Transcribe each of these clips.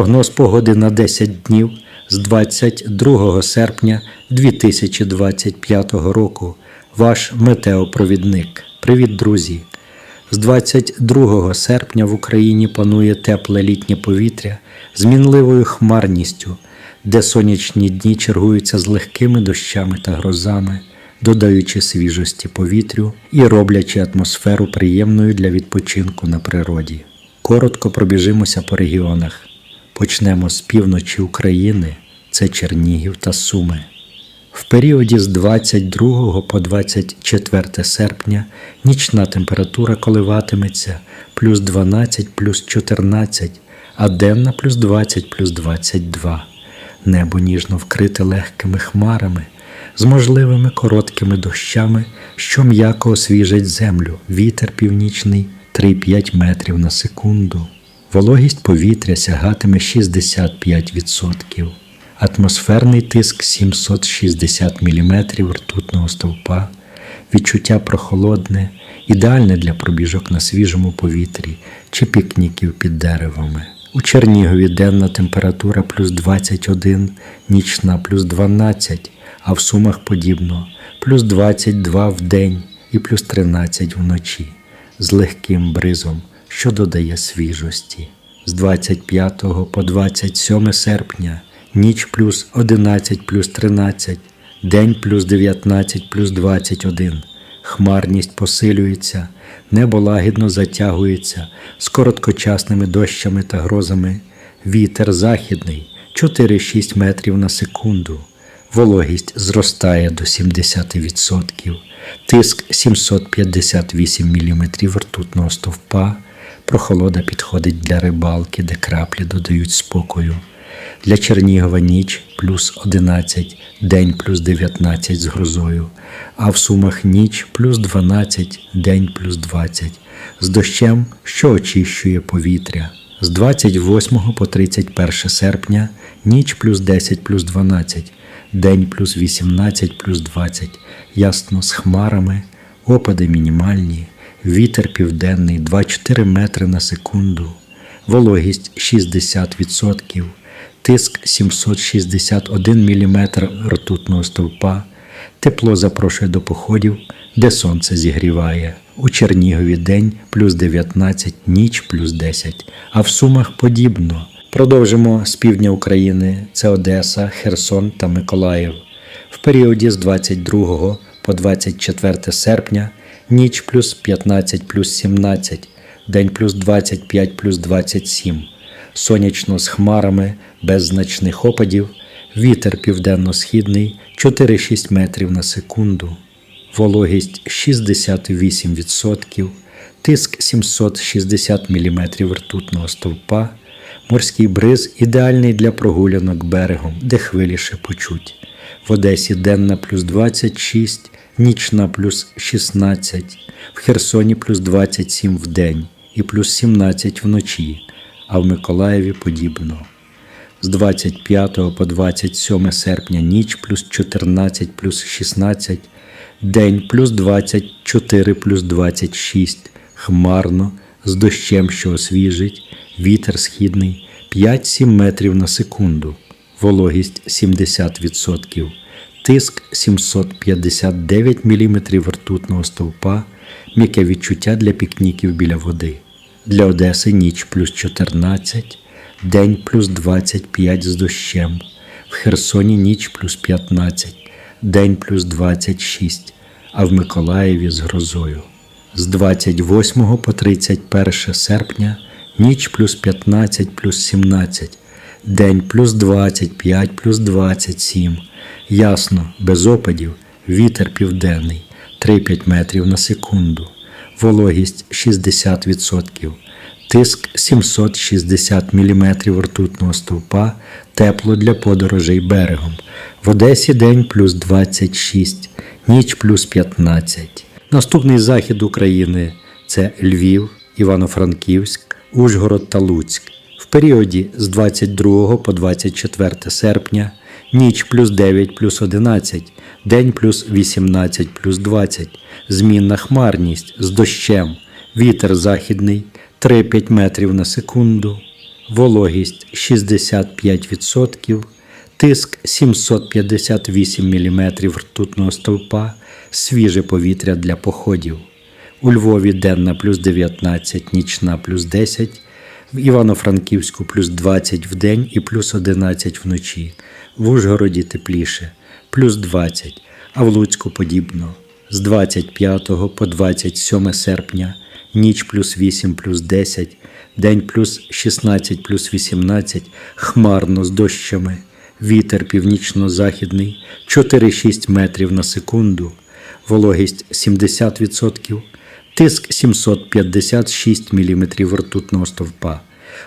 Прогноз погоди на 10 днів з 22 серпня 2025 року. Ваш метеопровідник. Привіт, друзі! З 22 серпня в Україні панує тепле літнє повітря з мінливою хмарністю, де сонячні дні чергуються з легкими дощами та грозами, додаючи свіжості повітрю і роблячи атмосферу приємною для відпочинку на природі. Коротко пробіжимося по регіонах. Почнемо з півночі України, це Чернігів та Суми. В періоді з 22 по 24 серпня нічна температура коливатиметься плюс 12 плюс 14, а денна плюс 20 плюс 22. Небо ніжно вкрите легкими хмарами, з можливими короткими дощами, що м'яко освіжать землю, вітер північний 3-5 метрів на секунду. Вологість повітря сягатиме 65%. Атмосферний тиск 760 мм ртутного стовпа, відчуття прохолодне, ідеальне для пробіжок на свіжому повітрі чи пікніків під деревами. У Чернігові денна температура плюс 21, нічна плюс 12, а в Сумах подібно плюс 22 в день і плюс 13 вночі з легким бризом, що додає свіжості. З 25 по 27 серпня ніч плюс 11 плюс 13, день плюс 19 плюс 21. Хмарність посилюється, небо лагідно затягується з короткочасними дощами та грозами. Вітер західний 4-6 метрів на секунду. Вологість зростає до 70%, тиск 758 мм ртутного стовпа, прохолода підходить для рибалки, де краплі додають спокою. Для Чернігова ніч плюс 11, день плюс 19 з грозою, а в Сумах ніч плюс 12, день плюс 20, з дощем, що очищує повітря. З 28 по 31 серпня ніч плюс 10 плюс 12, день плюс 18 плюс 20, ясно з хмарами, опади мінімальні, вітер південний 2-4 метри на секунду, вологість 60%, тиск 761 мм ртутного стовпа, тепло запрошує до походів, де сонце зігріває. У Чернігові день плюс 19, ніч плюс 10, а в Сумах подібно. Продовжимо з півдня України це Одеса, Херсон та Миколаїв. В періоді з 22 по 24 серпня ніч плюс 15 плюс 17, день плюс 25 плюс 27. Сонячно з хмарами, без значних опадів, вітер південно-східний 4-6 метрів на секунду, вологість 68%, тиск 760 мм ртутного стовпа, морський бриз ідеальний для прогулянок берегом, де хвилі шепочуть. В Одесі денна плюс 26, нічна плюс 16, в Херсоні плюс 27 в день і плюс 17 вночі, а в Миколаєві подібно. З 25 по 27 серпня ніч плюс 14 плюс 16, день плюс 24 плюс 26, хмарно, з дощем, що освіжить, вітер східний 5-7 метрів на секунду, вологість 70%, тиск 759 мм ртутного стовпа, м'яке відчуття для пікніків біля води. Для Одеси ніч плюс 14, день плюс 25 з дощем, в Херсоні ніч плюс 15, день плюс 26, а в Миколаєві з грозою. З 28 по 31 серпня ніч плюс 15 плюс 17, день плюс 25 плюс 27, ясно, без опадів, вітер південний 3-5 метрів на секунду, вологість 60%, тиск 760 мм ртутного стовпа, тепло для подорожей берегом. В Одесі день плюс 26, ніч плюс 15. Наступний захід України це Львів, Івано-Франківськ, Ужгород та Луцьк. В періоді з 22 по 24 серпня ніч плюс 9 плюс 11, день плюс 18 плюс 20, змінна хмарність з дощем, вітер західний 3-5 метрів на секунду, вологість 65%, тиск 758 мм ртутного стовпа, свіже повітря для походів. У Львові денна плюс 19, нічна плюс 10, в Івано-Франківську плюс 20 в день і плюс 11 вночі, в Ужгороді тепліше, плюс 20, а в Луцьку подібно. З 25 по 27 серпня, ніч плюс 8 плюс 10, день плюс 16 плюс 18, хмарно з дощами, вітер північно-західний 4-6 метрів на секунду, вологість 70%, тиск 756 мм ртутного стовпа,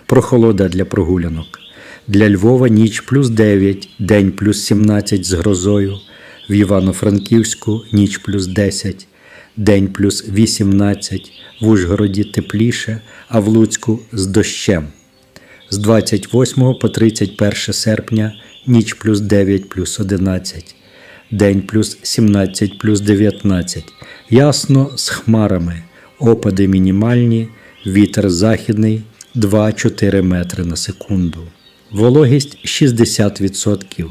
прохолода для прогулянок. Для Львова ніч плюс 9, день плюс 17 з грозою, в Івано-Франківську ніч плюс 10, день плюс 18, в Ужгороді тепліше, а в Луцьку з дощем. З 28 по 31 серпня ніч плюс 9 плюс 11, день плюс 17 плюс 19, ясно з хмарами, опади мінімальні, вітер західний 2-4 метри на секунду. Вологість 60%,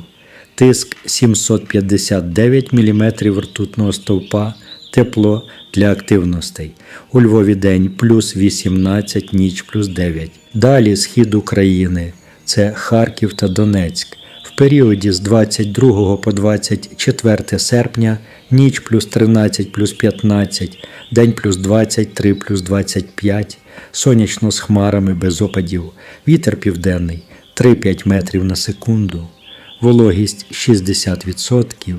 тиск 759 мм ртутного стовпа, тепло для активностей. У Львові день плюс 18, ніч плюс 9. Далі схід України це Харків та Донецьк. В періоді з 22 по 24 серпня ніч плюс 13 плюс 15, день плюс 23 плюс 25, сонячно з хмарами без опадів, вітер південний 3-5 метрів на секунду, вологість 60%,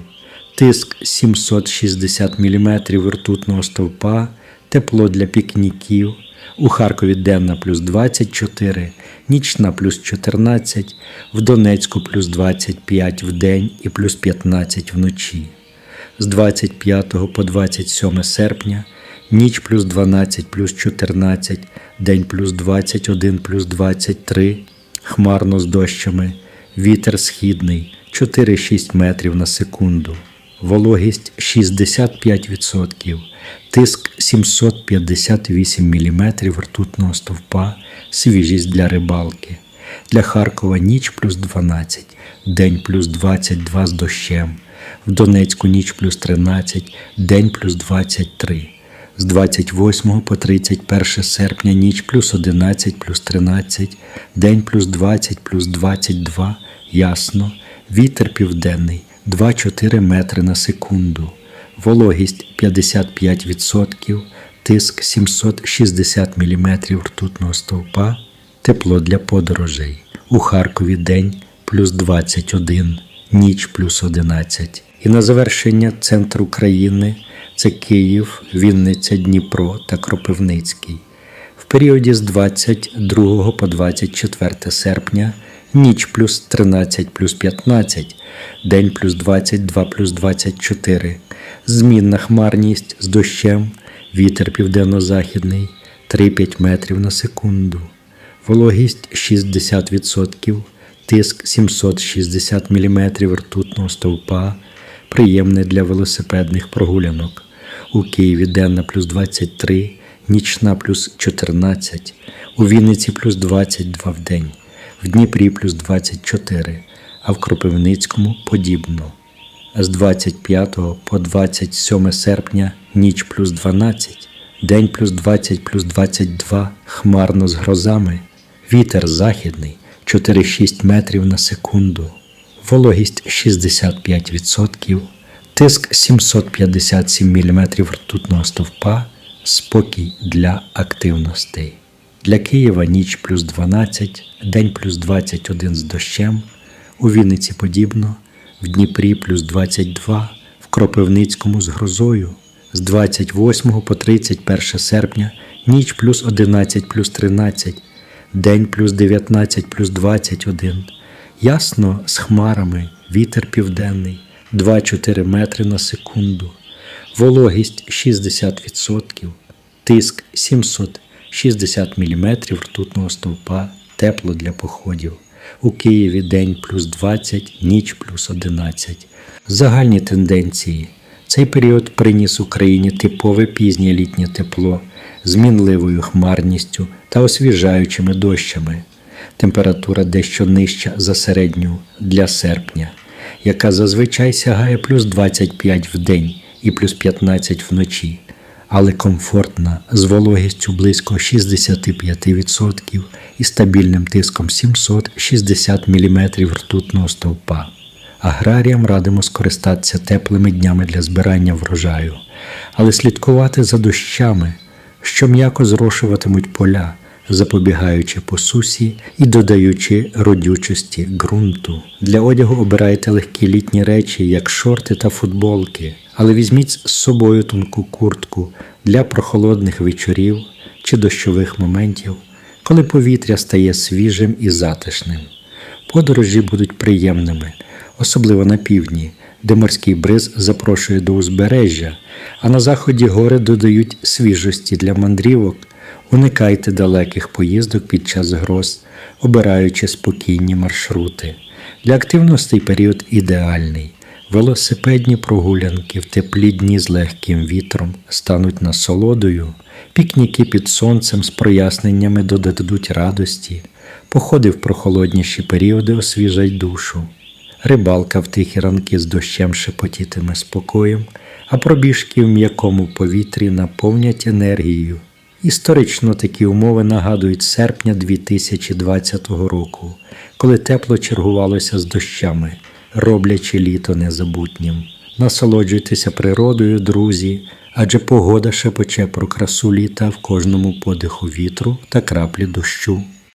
тиск 760 мм ртутного стовпа, тепло для пікніків. У Харкові денна плюс 24, нічна плюс 14, в Донецьку плюс 25 в день і плюс 15 вночі. З 25 по 27 серпня ніч плюс 12 плюс 14, день плюс 21 плюс 23, хмарно з дощами, вітер східний 4-6 метрів на секунду, вологість 65%, тиск 758 мм ртутного стовпа, свіжість для рибалки. Для Харкова ніч плюс 12, день плюс 22 з дощем, в Донецьку ніч плюс 13, день плюс 23. З 28 по 31 серпня ніч плюс 11 плюс 13, день плюс 20 плюс 22, ясно, вітер південний 2-4 метри на секунду, вологість 55%, тиск 760 мм ртутного стовпа, тепло для подорожей. У Харкові день плюс 21, ніч плюс 11. І на завершення центр України це Київ, Вінниця, Дніпро та Кропивницький. В періоді з 22 по 24 серпня ніч плюс 13 плюс 15, день плюс 22 плюс 24, змінна хмарність з дощем, вітер південно-західний 3-5 метрів на секунду, вологість 60%, тиск 760 мм ртутного стовпа, приємне для велосипедних прогулянок. У Києві денна плюс 23, нічна плюс 14, у Вінниці плюс 22 в день, в Дніпрі плюс 24, а в Кропивницькому подібно. З 25 по 27 серпня ніч плюс 12, день плюс 20 плюс 22, хмарно з грозами, вітер західний 4-6 метрів на секунду, вологість 65%, тиск 757 мм ртутного стовпа, спокій для активностей. Для Києва ніч плюс 12, день плюс 21 з дощем, у Вінниці подібно, в Дніпрі плюс 22, в Кропивницькому з грозою, з 28 по 31 серпня ніч плюс 11 плюс 13, день плюс 19 плюс 21, ясно з хмарами, вітер південний 2-4 метри на секунду, вологість 60%, тиск 760 мм ртутного стовпа, тепло для походів. У Києві день плюс 20, ніч плюс 11. Загальні тенденції. Цей період приніс Україні типове пізнє літнє тепло з мінливою хмарністю та освіжаючими дощами. Температура дещо нижча за середню для серпня, яка зазвичай сягає плюс 25 в день і плюс 15 вночі, але комфортна з вологістю близько 65% і стабільним тиском 760 мм ртутного стовпа. Аграріям радимо скористатися теплими днями для збирання врожаю, але слідкувати за дощами, що м'яко зрошуватимуть поля, запобігаючи посусі і додаючи родючості ґрунту. Для одягу обирайте легкі літні речі, як шорти та футболки, але візьміть з собою тонку куртку для прохолодних вечорів чи дощових моментів, коли повітря стає свіжим і затишним. Подорожі будуть приємними, особливо на півдні, де морський бриз запрошує до узбережжя, а на заході гори додають свіжості для мандрівок. Уникайте далеких поїздок під час гроз, обираючи спокійні маршрути. Для активностей період ідеальний. Велосипедні прогулянки в теплі дні з легким вітром стануть насолодою, пікніки під сонцем з проясненнями додадуть радості, походи в прохолодніші періоди освіжать душу. Рибалка в тихі ранки з дощем шепотітиме спокоєм, а пробіжки в м'якому повітрі наповнять енергією. Історично такі умови нагадують серпня 2020 року, коли тепло чергувалося з дощами, роблячи літо незабутнім. Насолоджуйтеся природою, друзі, адже погода шепоче про красу літа в кожному подиху вітру та краплі дощу.